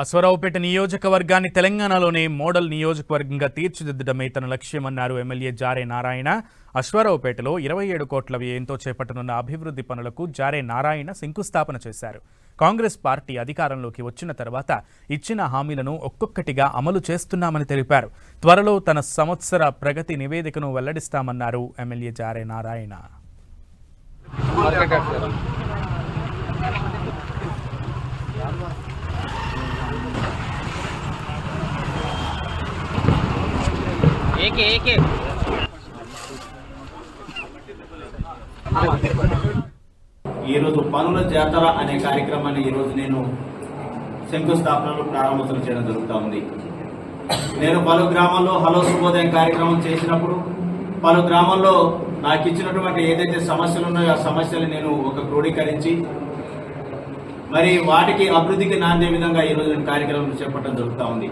అశ్వరావుపేట నియోజకవర్గాన్ని తెలంగాణలోనే మోడల్ నియోజకవర్గంగా తీర్చిదిద్దడమే తన లక్ష్యమన్నారు ఎమ్మెల్యే జారే నారాయణ. అశ్వారావుపేటలో ఇరవై ఏడు కోట్ల వ్యయంతో చేపట్టనున్న అభివృద్ధి పనులకు జారే నారాయణ శంకుస్థాపన చేశారు. కాంగ్రెస్ పార్టీ అధికారంలోకి వచ్చిన తర్వాత ఇచ్చిన హామీలను ఒక్కొక్కటిగా అమలు చేస్తున్నామని తెలిపారు. త్వరలో తన సంవత్సర ప్రగతి నివేదికను వెల్లడిస్తామన్నారు ఎమ్మెల్యే జారే నారాయణ. AK AK. ఈరోజు పనుల జాతర అనే కార్యక్రమాన్ని ఈరోజు నేను శంకుస్థాపనలో ప్రారంభోత్సవం చేయడం జరుగుతూ ఉంది. నేను పలు గ్రామాల్లో హలో శుభోదయం కార్యక్రమం చేసినప్పుడు పలు గ్రామాల్లో నాకు ఇచ్చినటువంటి ఏదైతే సమస్యలు ఉన్నాయో ఆ సమస్యలు నేను ఒక క్రోడీకరించి మరి వాటికి అభివృద్ధికి నాందే విధంగా ఈరోజు నేను కార్యక్రమం చేపట్టడం జరుగుతూ ఉంది.